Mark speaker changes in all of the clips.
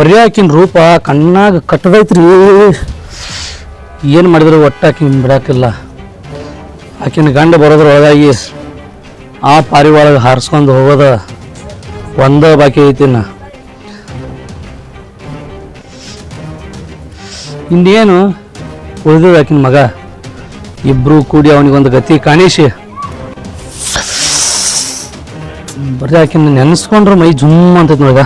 Speaker 1: ಬರೀ ಆಕಿನ ರೂಪ ಕಣ್ಣಾಗ ಕಟ್ಟದೈತ್ರಿ. ಏನು ಮಾಡಿದ್ರು ಒಟ್ಟು ಆಕಿನ ಬಿಡಾಕಿಲ್ಲ. ಆಕಿನ ಗಂಡ ಬರೋದ್ರೊಳಗಾಗಿ ಆ ಪಾರಿ ಒಳಗೆ ಹಾರಿಸ್ಕೊಂಡು ಹೋಗೋದ ಒಂದ ಬಾಕಿ ಐತಿನ ಇನ್ನೇನು ಉಳಿದ ಆಕಿನ ಮಗ. ಇಬ್ರು ಕೂಡಿ ಅವನಿಗೊಂದು ಗತಿ ಕಾಣಿಸಿ. ಬರೀ ಆಕಿನ ನೆನೆಸ್ಕೊಂಡ್ರೆ ಮೈ ಜುಮ್ ಅಂತೈತಿ ನೋಡ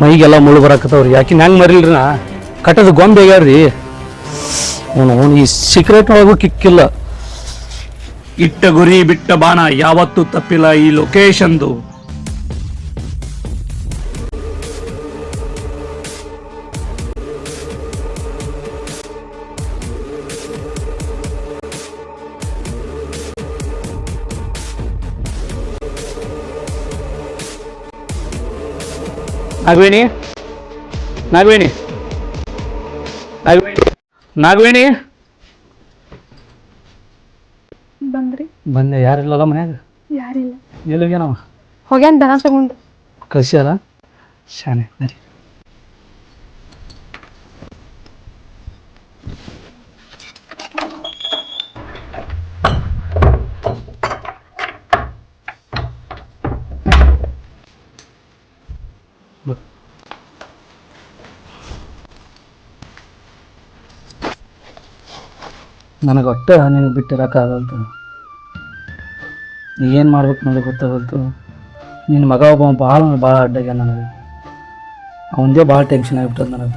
Speaker 1: ಮೈಗೆಲ್ಲ ಮುಳ್ಳು ಬರಾಕತ್ತವ್ರಿ. ಯಾಕಿನ ಹೆಂಗೆ ಮರಿಲ್ರಿ ನಾ? ಕಟ್ಟದ ಗೊಂಬೆ ಆಗ್ಯಾರ್ರಿ ಅವನು ಅವನು ಈ ಸೀಕ್ರೆಟ್ ಒಳಗೂ ಕಿಕ್ಕಿಲ್ಲ
Speaker 2: ಇಟ್ಟ ಗುರಿ ಬಿಟ್ಟ ಬಾಣ ಯಾವತ್ತೂ ತಪ್ಪಿಲ್ಲ ಈ ಲೊಕೇಶನ್ದು
Speaker 1: ನಾಗವೇಣಿ ನಾಗವೇಣಿ ನಾಗವೇಣಿ ನಾಗವೇಣಿ
Speaker 3: ಬಂದ್ರಿ
Speaker 1: ಬಂದೆ ಯಾರಿಲ್ಲಲ್ಲ ಮನ್ಯಾಗ
Speaker 3: ಯಾರಿಲ್ಲ
Speaker 1: ಎಲ್ಲಿಗ್ಯಾನವ
Speaker 3: ಹೋಗ್ಯಾನ ದನ ತಗೊಂಡು
Speaker 1: ಕಳ್ಸ್ಯಾರ ಶಾನೆ ನರಿ ನನಗೆ ಒಟ್ಟೆ ನಿನಗೆ ಬಿಟ್ಟಿರೋಕ್ಕಾಗಲ್ತು ಏನು ಮಾಡ್ಬೇಕು ನನಗೆ ಗೊತ್ತಾಗಲ್ತು ನಿನ್ನ ಮಗ ಒಬ್ಬ ಭಾಳ ಭಾಳ ಅಡ್ಡಾಗ್ಯ ನನಗೆ. ಅವಂದೇ ಭಾಳ ಟೆನ್ಷನ್ ಆಗಿಬಿಟ್ಟದ ನನಗೆ.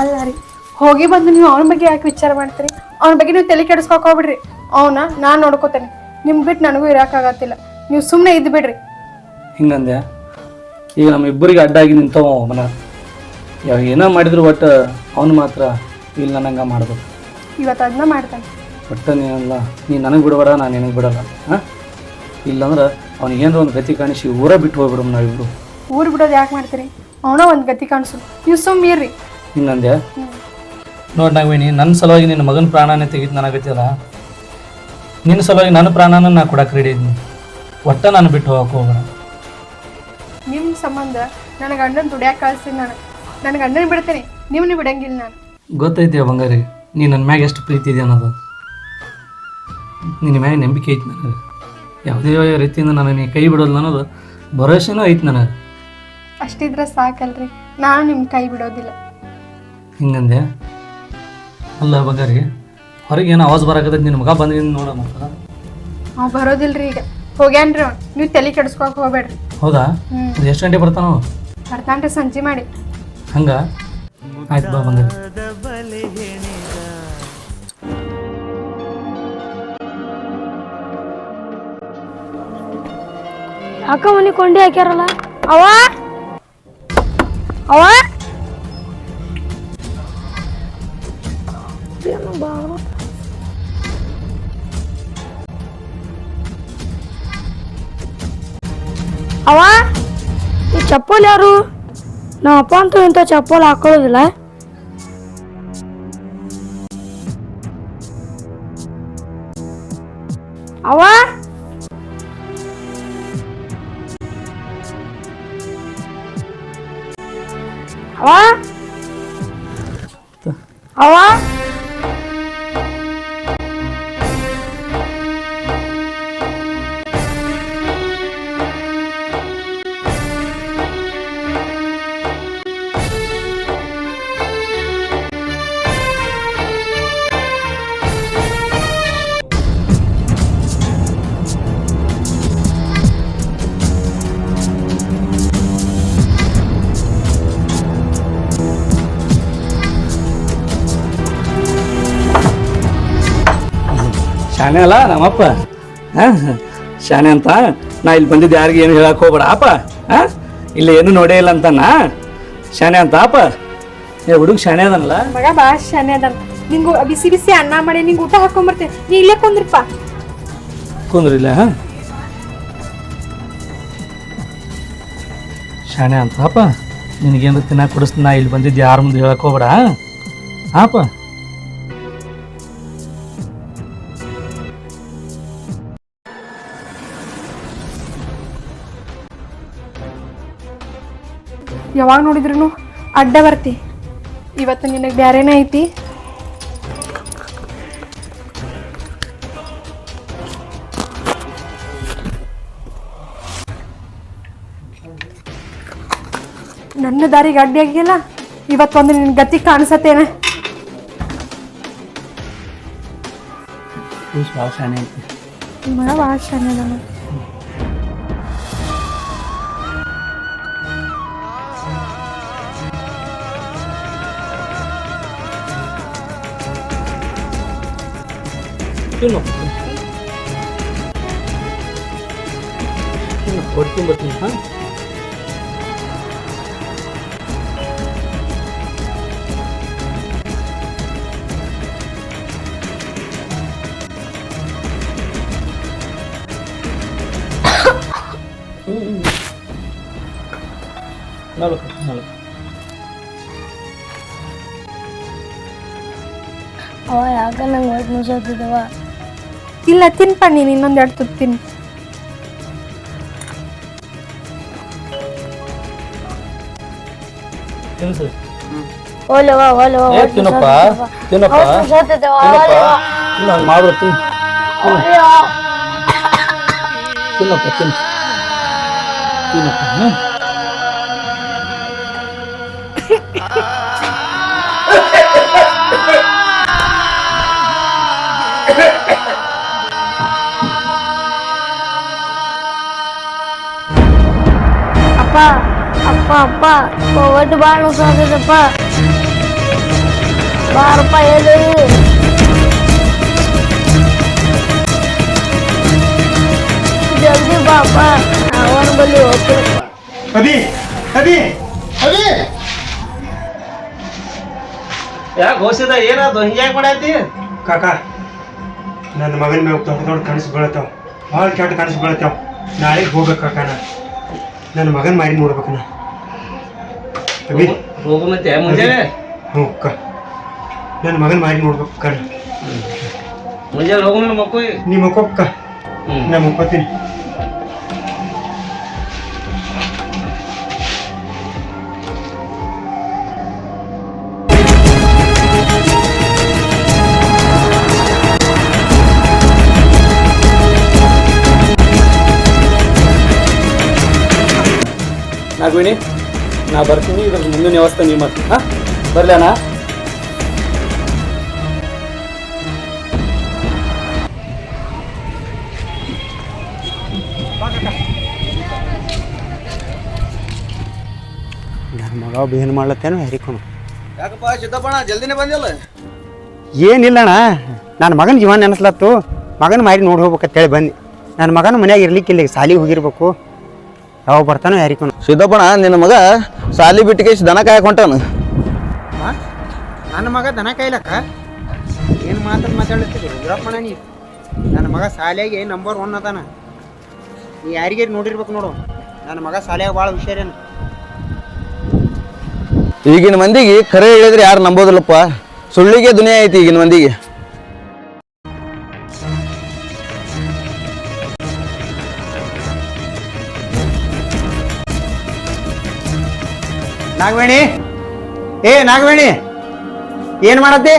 Speaker 3: ಅಲ್ಲ ರೀ ಹೋಗಿ ಬಂದು ನೀವು ಅವನ ಬಗ್ಗೆ ಯಾಕೆ ವಿಚಾರ ಮಾಡ್ತೀರಿ? ಅವನ ಬಗ್ಗೆ ನೀವು ತಲೆ ಕೆಡಿಸ್ಕೊಕ್ ಹೋಗ್ಬಿಡ್ರಿ. ಅವನ ನಾನು ನೋಡ್ಕೋತೇನೆ. ನಿಮ್ ಬಿಟ್ಟು ನನಗೂ ಇರೋಕ್ಕಾಗತ್ತಿಲ್ಲ. ನೀವು ಸುಮ್ಮನೆ ಇದ್ದು ಬಿಡ್ರಿ.
Speaker 1: ಹಿಂಗಂದೆ ಈಗ ನಮ್ಮಿಬ್ಬರಿಗೆ ಅಡ್ಡಾಗಿ ನಿಂತವ ಅವನ. ಯಾವ ಏನೋ ಮಾಡಿದ್ರು ಒಟ್ಟು ಅವನು ಮಾತ್ರ. ಇಲ್ಲ ನನಗೆ ಮಾಡ್ಬೇಕು.
Speaker 3: ಇವತ್ತು ಅದನ್ನ ಮಾಡ್ತಾನೆ.
Speaker 1: ಒಟ್ಟು ನೀನಲ್ಲ ನೀನು ನನಗೆ ಬಿಡಬೇಡ ನಾನು ನಿನಗೆ ಬಿಡಲ್ಲ ಹಾಂ? ಇಲ್ಲಾಂದ್ರೆ ಅವ್ನಿಗೆ ಏನಾರ ಒಂದು ಗತಿ ಕಾಣಿಸಿ ಊರ ಬಿಟ್ಟು ಹೋಗ್ಬಿಡು ನಾವಿಬ್ರು.
Speaker 3: ಊರು ಬಿಡೋದು ಯಾಕೆ ಮಾಡ್ತೀರಿ? ಅವನ ಒಂದು ಗತಿ ಕಾಣಿಸು. ನೀವು ಸುಮ್ಮ ಇರ್ರಿ.
Speaker 1: ಹಿಂಗಂದೆ ನೋಡಿ ನಾವೇನಿ ನನ್ನ ಸಲುವಾಗಿ ನಿನ್ನ ಮಗನ ಪ್ರಾಣನೇ ತೆಗಿತು ನನಗತ್ತಿಲ್ಲ ನಿನ್ನ ಸಲುವಾಗಿ ನನ್ನ ಪ್ರಾಣನ ನಾ ಕೂಡ ರೆಡಿ ಇದ್ದೀನಿ ಒಟ್ಟ ನಾನು ಬಿಟ್ಟು ಹೋಗಕ್ಕೆ ಹೋಗೋಣ
Speaker 3: ನಿಮ್ಮ ಸಂಬಂಧ ನನಗೆ ಅಣ್ಣನ ದುಡಿಯಾಕೆ ಕಳಿಸ್ತೀನಿ ನಾನು. ನನಗೆ ಗಂಡನ ಬಿಡ್ತೀನಿ ನಿಮ್ಮನ್ನ ಬಿಡಂಗಿಲ್ಲ ನಾನು.
Speaker 1: ಗೊತ್ತೈತಿ ಬಂಗಾರಿ ನೀ ನನ್ನ ಮ್ಯಾಗ ಎಷ್ಟು ಪ್ರೀತಿ ಇದೆ ಅನ್ನೋದು. ನಿನ್ನ ಮ್ಯಾಗ ನಂಬಿಕೆ ಐತೆ ನನಗೆ. ಯಾವುದೇ ರೀತಿಯಿಂದ ನಾನು ನೀ ಕೈ ಬಿಡೋಲ್ಲ ಅನ್ನೋದು ಭರವಸೆನೂ ಐತೆ ನನಗೆ.
Speaker 3: ಅಷ್ಟಿದ್ರೆ ಸಾಕಲ್ರಿ ನಾನು ನಿಮ್ಮ ಕೈ ಬಿಡೋದಿಲ್ಲ.
Speaker 1: ಹಿಂಗಂದೆ? ಅಲ್ಲ ಬಂಗಾರಿ ಹೊರಗೆ ಏನೋ ಆವಾಜ್ ಬರಾಕತ್ತೈತಿ ನಿನ್ನ ಮಗ ಬಂದ್ರಿ ನೋಡ ಮತ್ತೆ
Speaker 3: ಅವ್ ಬರೋದಿಲ್ರಿ ಈಗ. ಹೋಗ್ಯಾನ್ರಿ ಅವ್ನು ನೀವು ತಲೆ ಕೆಡಿಸ್ಕೊಕ್ ಹೋಗ್ಬೇಡ್ರಿ.
Speaker 1: ಹೌದಾ?
Speaker 3: ಹ್ಮ್.
Speaker 1: ಎಷ್ಟು ಗಂಟೆ ಬರ್ತಾನೋ?
Speaker 3: ಬರ್ತಾನ್ರಿ ಸಂಜೆ ಮಾಡಿ.
Speaker 1: ಹಂಗ? ಆಯ್ತು ಬಾ ಬಂಗಾರಿ.
Speaker 4: ಯಾಕ ಮನಿ ಕೊಂಡಿ ಹಾಕ್ಯಾರಲ್ಲ? ಅವ ಅವ ಏನೋ ಬಾಗ್ಲು. ಅವ ಈ ಚಪ್ಪಲ್ ಯಾರು? ನಮ್ಮ ಅಪ್ಪ ಅಂತೂ ಇಂಥ ಚಪ್ಪಲ್ ಹಾಕೊಳ್ಳೋದಿಲ್ಲ. ಅವ ಅವ
Speaker 1: ಶಾನೆ ಅಲ್ಲ ನಮ್ಮಪ್ಪ. ಹಾಂ ಶಾನೆ ಅಂತ ನಾ ಇಲ್ಲಿ ಬಂದಿದ್ದು ಯಾರಿಗೆ ಏನು ಹೇಳಕ್ಕೆ ಹೋಗ್ಬೇಡ. ಅಪ್ಪ ಹಾಂ ಇಲ್ಲಿ ಏನು ನೋಡೇ ಇಲ್ಲ ಅಂತನ ಶಾನೆ ಅಂತ ಅಪ್ಪ. ಏ ಹುಡುಗ ಶಾನೆ ಅದನಲ್ಲ.
Speaker 3: ಮಗ ಬಾ ಶಾನೆ ಅದ ನಿಂಗು ಬಿಸಿ ಬಿಸಿ ಅನ್ನ ಮಾಡಿ ನಿಂಗೆ ಊಟ ಹಾಕೊಂಬರ್ತೇನೆ ನೀ ಇಲ್ಲೇ ಕುಂದ್ರಪ್ಪ.
Speaker 1: ಕುಂದ್ರಿಲ್ಲ ಹಾಂ. ಶಾನೆ ಅಂತ ಅಪ್ಪ. ನಿನಗೇನು ತಿನ್ನಕ್ಕೆ ಕೊಡಿಸ್ತೀನಿ? ನಾ ಇಲ್ಲಿ ಬಂದಿದ್ದು ಯಾರ ಮುಂದೆ ಹೇಳಕ್ಕೆ ಹೋಗ್ಬೇಡ ಹಾಪ
Speaker 3: ಯಾವಾಗ ನೋಡಿದ್ರು ಅಡ್ಡ ಬರ್ತಿ. ಇವತ್ತು ನಿನಗೆ ಬ್ಯಾರೇನೇ ಐತಿ? ನನ್ನ ದಾರಿಗೆ ಅಡ್ಡಿ ಆಗಿಲ್ಲ? ಇವತ್ತೊಂದು ನಿನ್ ಗತಿ ಕಾಣಿಸತ್ತೇನೆ.
Speaker 1: ಭಾಳ ಶಾನೆ ಐತಿ
Speaker 3: ಭಾಳ ಶಾನೆ ನಾನು
Speaker 1: ತಿನ್ನು ತಿನ್ನು ಹೊಡ್ಕೊಂಬರ್ತೀನಿ ಹಾಂ ನಾಲ್ಕು ನಾಲ್ಕು
Speaker 4: ಅವ ಯಾಕ ನಂಗೆ ಹೊಟ್ಟೆ ನುಸತ್ತಿದವ
Speaker 3: ಇಲ್ಲ ತಿನ್ಪ ನೀನು ಇನ್ನೊಂದು ಎರಡು ತುತ್ತು ತಿನ್ನು.
Speaker 4: ಓಲವಾ ಓಲೆವ
Speaker 1: ಏ ತಿನ್ನಪ್ಪ ತಿನ್ನಪ್ಪ.
Speaker 4: ನುಸತ್ತಿದವ
Speaker 1: ತಿನ್ನು ಹಂಗೆ ಮಾಡ್ಬಿಡು ತಿನ್ನು. ತಿನ್ನಪ್ಪ ತಿನ್ನು. ತಿನ್ನಪ್ಪ ಹ್ಞೂ
Speaker 4: ಅಪ್ಪ ಅಪ್ಪ ಅಪ್ಪ ಒಟ್ಟು ಭಾಳ ನುಸಾತದಪ್ಪ ಬಾರಪ್ಪ ಹೇಳಿ. ಜಲ್ದಿ ಬಾಪ ಅವನ ಬಲ್ಲಿ ಹೋಗ್ತೀರಪ್ಪ
Speaker 5: ಅದಿ ಅದಿ ಅಭಿ
Speaker 6: ಯಾಕೆ ಹೋಸಿದ ಏನಾದ್ರು ಹಿಂಗೆ ಯಾಕೆ ಮಾಡಾತಿ
Speaker 5: ಕಾಕ ನನ್ನ ಮಗನ ಮ್ಯಾಗ ದೊಡ್ಡ ದೊಡ್ಡ ಕನಸು ಬೀಳತ್ತಾವ. ಭಾಳ ಕೆಟ್ಟ ಕನಸು ಬೀಳತ್ತಾವ. ನಾಳೆಗೆ ಹೋಗ್ಬೇಕು ಕಾಕ ನಾ ನನ್ನ ಮಗನ ಮಾಡಿ ನೋಡ್ಬೇಕು ನಾ. ಅಭಿ.
Speaker 6: ಹೋಗು ಮತ್ತೆ ಮುಂಜಾನೆ?
Speaker 5: ಹ್ಞೂ ಅಕ್ಕ ನನ್ನ ಮಗನ ಮಾಡಿ ನೋಡ್ಬೇಕು ಅಕ್ಕ ನಾ.
Speaker 6: ಮುಂಜಾನೆ ಹೋಗು ನನ್ನ ಮಕ್ಕಳು
Speaker 5: ನೀ ಮಕ್ಕೋಕ್ಕ
Speaker 6: ಹ್ಮ್.
Speaker 5: ನಾನು ಮಕ್ಕೋತೀನಿ.
Speaker 1: ನಾಗವೇಣಿ ನಾ ಬರ್ತೀನಿ ಇದ್ರ ಮುಂದಿನ ವ್ಯವಸ್ಥೆ ನೀವು ಮತ್ತೆ ಹಾಂ? ಬರ್ಲೇನಾ?
Speaker 5: ನನ್ನ ಮಗ ಬೇನ್ ಮಾಡ್ಲತ್ತೇನೋ ಹೆರಿಕೊಂಡು
Speaker 6: ಯಾಕಪ್ಪ ಸಿದ್ದಪ್ಪಣ ಜಲ್ದಿನೇ ಬಂದಿಲ್ಲ
Speaker 5: ಏನಿಲ್ಲಣ್ಣ ನನ್ನ ಮಗನ ಜೀವನ ನೆನೆಸ್ಲತ್ತು. ಮಗನ ಮಾರಿ ನೋಡಿ ಹೋಗ್ಬೇಕಂತೇಳಿ ಬಂದು. ನನ್ನ ಮಗನ ಮನ್ಯಾಗ ಇರ್ಲಿಕ್ಕಿಲ್ಲ ಈಗ ಸಾಲಿಗೆ ಹೋಗಿರ್ಬೇಕು. ಯಾವ ಬರ್ತಾನೋ ಯಾರಿಕೊಂಡು
Speaker 6: ಸಿದ್ದಪ್ಪಣ ನಿನ್ನ ಮಗ ಸಾಲಿ ಬಿಟ್ಟಿಗೆ ದನ ಕಾಯಕ್ ಹೊಂಟಾನ?
Speaker 5: ನನ್ನ ಮಗ ದನ ಕಾಯ್ಲಕ್ಕ? ಏನು ಮಾತನ್ನ ಮಾತಾಡ್ತಿದ್ರು ವೀರಪ್ಪಣ್ಣ ನೀ. ನನ್ನ ಮಗ ಶಾಲೆಗೆ ನಂಬರ್ ಒನ್ ಅದಾನ. ನೀ ಯಾರಿಗೆ ನೋಡಿರ್ಬೇಕು ನೋಡು. ನನ್ನ ಮಗ ಸಾಲಿಯಾಗ ಭಾಳ ಹುಷಾರೇನು.
Speaker 6: ಈಗಿನ ಮಂದಿಗೆ ಕರೆ ಹೇಳಿದ್ರೆ ಯಾರು ನಂಬೋದಿಲ್ಲಪ್ಪ. ಸುಳ್ಳಿಗೆ ದುನಿಯಾ ಐತಿ ಈಗಿನ ಮಂದಿಗೆ.
Speaker 5: ನಾಗವೇಣಿ? ಏ ನಾಗವೇಣಿ ಏನು ಮಾಡತ್ತಿ?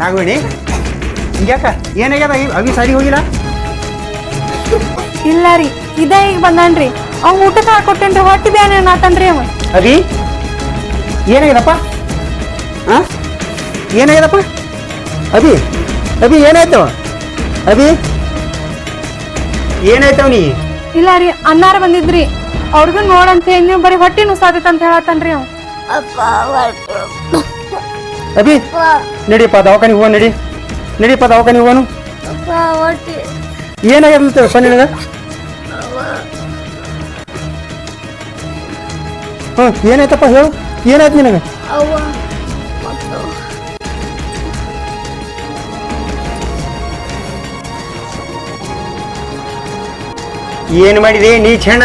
Speaker 5: ನಾಗವೇಣಿ ಹಿಂಗ್ಯಾಕ? ಏನಾಗ್ಯದ? ಅವಿ ಸಾರಿ ಹೋಗಿಲ್ಲ?
Speaker 3: ಇಲ್ಲ ರೀ ಇದೇ ಈಗ ಬಂದಾನ್ರಿ. ಅವ್ ಊಟಕ್ಕೆ ಹಾಕೊಟ್ಟೇನ್ರಿ ಹೊಟ್ಟಿ ಬ್ಯಾನ ಏನಾತನ್ರಿ ಅವ?
Speaker 5: ಅವಿ ಏನಾಗ್ಯದಪ್ಪ? ಆ? ಏನಾಗ್ಯದಪ್ಪ? ಅಭಿ ಅಭಿ ಏನಾಯ್ತು? ಅಭಿ ಏನಾಯ್ತವ ನೀ
Speaker 3: ಇಲ್ಲ ರೀ ಅನ್ನಾರ ಬಂದಿದ್ರಿ. ಅವ್ರಿಗೂ ನೋಡಂತ ಹೇಳಿ ನೀವು ಬರೀ ಹೊಟ್ಟೆ ನುಸಾದೈತೆ ಅಂತ ಹೇಳತ್ತನ್ರಿ ಅವ.
Speaker 5: ಅಭಿ ನಡಿಯಪ್ಪ ದವಾಖಾನಿಗೆ ಹೋಗ ನಡಿ. ನಡಿಯಪ್ಪ ದವಾಖಾನಿಗೆ ಹೋಗೋನು
Speaker 4: ಅಪ್ಪ ಹೊಟ್ಟಿ
Speaker 5: ಏನಾಗ್ಯದ ಸ್ವ ನಿನಗ? ಹ್ಞೂ ಏನಾಯ್ತಪ್ಪ ಹೇಳು? ಏನಾಯ್ತು ನಿನಗೆ? ಏನು ಮಾಡಿದೆ ನೀ ಕ್ಷಣ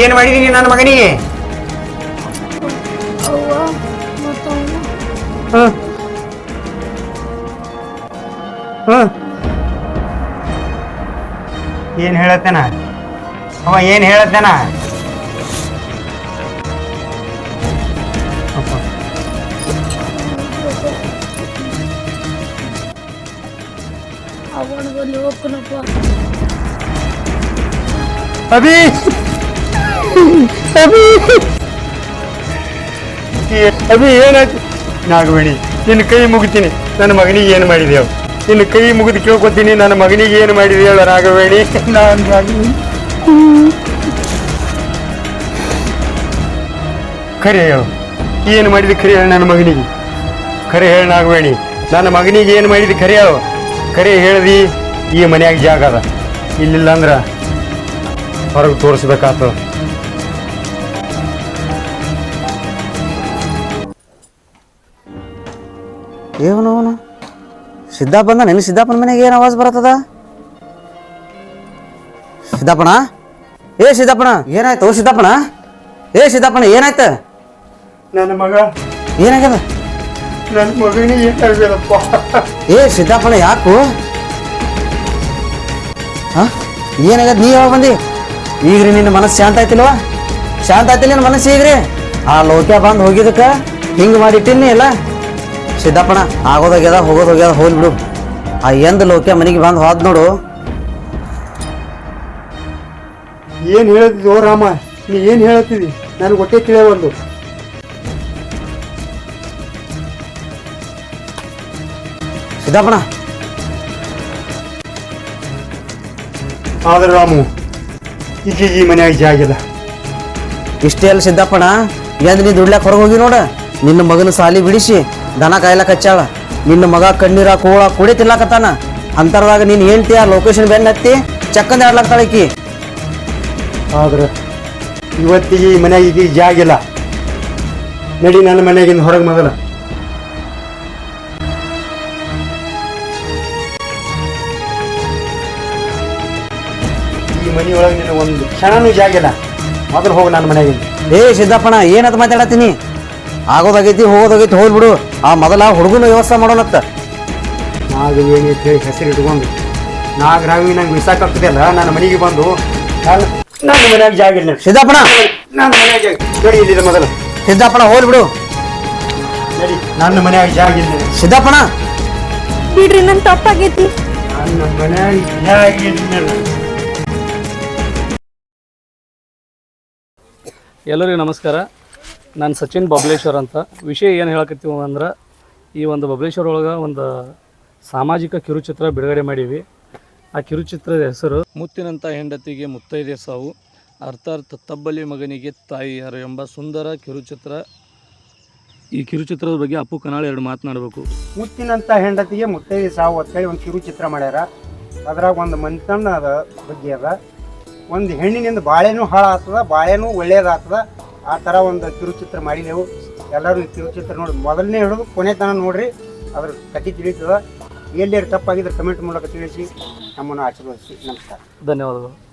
Speaker 5: ಏನು ಮಾಡಿದೀನಿ ನನ್ನ ಮಗನಿಗೆ? ಹಾಂ. ಹಾಂ. ಏನು ಹೇಳತ್ತೇನ? ಅವ ಏನು ಹೇಳತ್ತೇನ?
Speaker 4: ಅವನಿಗೆ ಹೋಗ್ಕನಪ್ಪ
Speaker 5: ಅಭಿ! ಅಭಿ! ಅಭಿ ಏನಾಯ್ತು? ನಾಗವೇಣಿ ನಿನ್ನ ಕೈ ಮುಗಿತೀನಿ. ನನ್ನ ಮಗನಿಗೆ ಏನು ಮಾಡಿದೆವು ನಿನ್ನ ಕೈ ಮುಗಿದು ಕೇಳ್ಕೊತೀನಿ. ನನ್ನ ಮಗನಿಗೆ ಏನು ಮಾಡಿದೆ ಹೇಳ ರಾಘವೇಣಿ ನಾನು ರಾಘವೇಣಿ. ಖರೆ ಹೇಳು. ಏನು ಮಾಡಿದೆ ಖರೆ ಹೇಳು ನನ್ನ ಮಗನಿಗೆ. ಖರೆ ಹೇಳು ನಾಗವೇಣಿ. ನನ್ನ ಮಗನಿಗೆ ಏನು ಮಾಡಿದೆ ಖರೆ ಹೇಳು. ಖರೆ ಹೇಳ್ದಿ ಈ ಮನ್ಯಾಗ ಜಾಗ ಅದ. ಇಲ್ಲಿಲ್ಲ ಅಂದ್ರೆ ಹೊರಗೆ ತೋರಿಸ್ಬೇಕಾತು.
Speaker 6: ಏನು ಅವನು? ಸಿದ್ದಾಪ್ ಬಂದ ನಿನ್ನ ಸಿದ್ದಾಪನ ಮನೆಗೆ ಏನು ಆವಾಜ್ ಬರತ್ತದ? ಸಿದ್ದಾಪಣ ಏ ಸಿದ್ದಾಪಣ ಏನಾಯ್ತು? ಓ ಸಿದ್ದಾಪಣ ಏ ಸಿದ್ದಾಪಣ ಏನಾಯ್ತು?
Speaker 5: ನನ್ನ ಮಗ.
Speaker 6: ಏನಾಗ್ಯದ?
Speaker 5: ನನ್ನ ಮಗನಿಗೆ ಏನಾಗ್ಯದಪ್ಪ?
Speaker 6: ಏ ಸಿದ್ದಾಪಣ ಯಾಕು? ಹಾ? ಏನಾಗ್ಯದ? ನೀ ಯಾವಾಗ ಬಂದಿ? ಈಗ್ರಿ ನಿನ್ನ ಮನಸ್ಸು ಶಾಂತ ಆಯ್ತಿಲ್ವಾ? ಶಾಂತ ಆಯ್ತಿಲ್ಲ ನಿನ್ನ ಮನಸ್ಸು ಈಗ್ರಿ? ಆ ಲೋಕ್ಯ ಬಂದು ಹೋಗಿದ್ದಕ್ಕೆ ಹಿಂಗೆ ಮಾಡಿಟ್ಟಿನಿ ಇಲ್ಲ ಸಿದ್ದಪ್ಪಣ ಆಗೋದೋಗ್ಯದ ಹೋಗೋದೋಗ್ಯದ ಹೋಗ್ಲಿ ಬಿಡು. ಆ ಎಂದ ಲೋಕ್ಯ ಮನೆಗೆ ಬಂದು ಹೋದ್ ನೋಡು.
Speaker 5: ಏನು ಹೇಳ್ತಿದ್ದಿ ಓ ರಾಮ? ನೀ ಏನು ಹೇಳ್ತಿದ್ದಿ ನನಗೆ ಒಟ್ಟೆ ತಿಳಿಯ ಒಂದು
Speaker 6: ಸಿದ್ದಪ್ಪಣ
Speaker 5: ಆದ್ರೆ ರಾಮು ಈಕೆ ಈ ಮನ್ಯಾಗ ಜಾಗಿಲ್ಲ
Speaker 6: ಇಷ್ಟೇ ಅಲ್ಲ ಸಿದ್ದಪ್ಪಣ ಎಂದು ನೀ ದುಡ್ಲಾಕ್ ಹೊರಗೆ ಹೋಗಿ ನೋಡ? ನಿನ್ನ ಮಗನ ಸಾಲಿ ಬಿಡಿಸಿ ದನ ಕಾಯ್ಲಾಕ ಹಚ್ಚಾಳ ನಿನ್ನ ಮಗ ಕಣ್ಣೀರ ಕೋಳ ಕುಡಿ ತಿನ್ಲಾಕತ್ತಾನ ಅಂತರದಾಗ ನೀನ್ ಹೇಳ್ತೀಯ ಲೊಕೇಶನ್ ಬೆನ್ನ ಹತ್ತಿ ಚಕ್ಕಂದ ಆಡ್ಲಾಕ್ತಾಳಕಿ
Speaker 5: ಆದ್ರೆ ಇವತ್ತಿಗೆ ಈ ಮನ್ಯಾಗ ಈಗ ಜಾಗಿಲ್ಲ ನಡಿ ನನ್ನ ಮನೆಯಾಗಿಂದ ಹೊರಗೆ ಮೊದಲ. ಈ ಮನೆಯೊಳಗೆ ನಿನ್ನ ಒಂದು ಕ್ಷಣನೂ ಜಾಗಿಲ್ಲ. ಮೊದಲು ಹೋಗಿ ನನ್ನ ಮನೆಗೆ.
Speaker 6: ಏ ಸಿದ್ದಪ್ಪಣ ಏನಂತ ಮಾತಾಡತ್ತೀನಿ? ಆಗೋದಾಗೈತಿ ಹೋಗೋದಾಗೈತಿ ಹೋಗ್ಬಿಡು. ಆ ಮೊದಲ ಹುಡುಗನ ವ್ಯವಸ್ಥೆ ಮಾಡೋಣತ್ತ.
Speaker 5: ನಾಗ ಅಂತ ಹೇಳಿ ಹೆಸರು ಇಟ್ಕೊಂಡು. ನಾಗರಾವಿ ನಂಗೆ ಬಿಸಾಕಾಗ್ತದಲ್ಲ ನನ್ನ ಮನೆಗೆ ಬಂದು ನನ್ನ ನನ್ನ ಮನ್ಯಾಗ ಜಾಗ ಇಲ್ಲ
Speaker 6: ಸಿದ್ದಪ್ಪಣ
Speaker 5: ನನ್ನ ಮನೆಯಾಗ ಜಾಗ ನಡಿ ಇಲ್ಲಿದೆ ಮೊದಲು.
Speaker 6: ಸಿದ್ದಪ್ಪಣ ಹೋಗ್ಬಿಡು.
Speaker 5: ನಡಿ ನನ್ನ ಮನ್ಯಾಗ ಜಾಗ ಇಲ್ಲ
Speaker 6: ಸಿದ್ದಪ್ಪಣ
Speaker 3: ಬಿಡ್ರಿ ನನ್ನ ತಪ್ಪಾಗೈತಿ.
Speaker 5: ನನ್ನ ಮನ್ಯಾಗ ಜಾಗ
Speaker 1: ಎಲ್ಲರಿಗೂ ನಮಸ್ಕಾರ. ನಾನು ಸಚಿನ್ ಬಬಲೇಶ್ವರ್ ಅಂತ. ವಿಷಯ ಏನು ಹೇಳಕತ್ತೀವಿ ಅಂದ್ರೆ, ಈ ಒಂದು ಬಬಲೇಶ್ವರ ಒಳಗೆ ಒಂದು ಸಾಮಾಜಿಕ ಕಿರುಚಿತ್ರ ಬಿಡುಗಡೆ ಮಾಡೀವಿ. ಆ ಕಿರುಚಿತ್ರದ ಹೆಸರು ಮುತ್ತಿನಂಥ ಹೆಂಡತಿಗೆ ಮುತ್ತೈದೆ ಸಾವು, ಅರ್ಥಾತ್ ತಬ್ಬಲಿ ಮಗನಿಗೆ ತಾಯಿಯರು ಎಂಬ ಸುಂದರ ಕಿರುಚಿತ್ರ. ಈ ಕಿರುಚಿತ್ರದ ಬಗ್ಗೆ ಅಪ್ಪು ಕನಾಳ್ ಎರಡು ಮಾತನಾಡಬೇಕು
Speaker 5: ಮುತ್ತಿನಂಥ ಹೆಂಡತಿಗೆ ಮುತ್ತೈದೆ ಸಾವು ಅಂತೇಳಿ ಒಂದು ಕಿರುಚಿತ್ರ ಮಾಡ್ಯಾರ. ಅದ್ರಾಗ ಒಂದು ಅದ, ಬಗ್ಗೆ ಅದ. ಒಂದು ಹೆಣ್ಣಿನಿಂದ ಬಾಳೆನೂ ಹಾಳಾಗ್ತದ, ಬಾಳೆನೂ ಒಳ್ಳೇದಾಗ್ತದ. ಆ ಥರ ಒಂದು ಕಿರುಚಿತ್ರ ಮಾಡಿದೆವು ಎಲ್ಲರೂ ಈ ಕಿರುಚಿತ್ರ ನೋಡಿ. ಮೊದಲನೇ ಹಿಡಿದು ಕೊನೆ ತನಕ ನೋಡ್ರಿ, ಅದ್ರ ಕತೆ ತಿಳಿತದ. ಎಲ್ಲಿ ತಪ್ಪಾಗಿದ್ರೆ ಕಮೆಂಟ್ ಮೂಲಕ ತಿಳಿಸಿ. ನಮ್ಮನ್ನು ಆಶೀರ್ವದಿಸಿ. ನಮಸ್ಕಾರ.
Speaker 1: ಧನ್ಯವಾದಗಳು.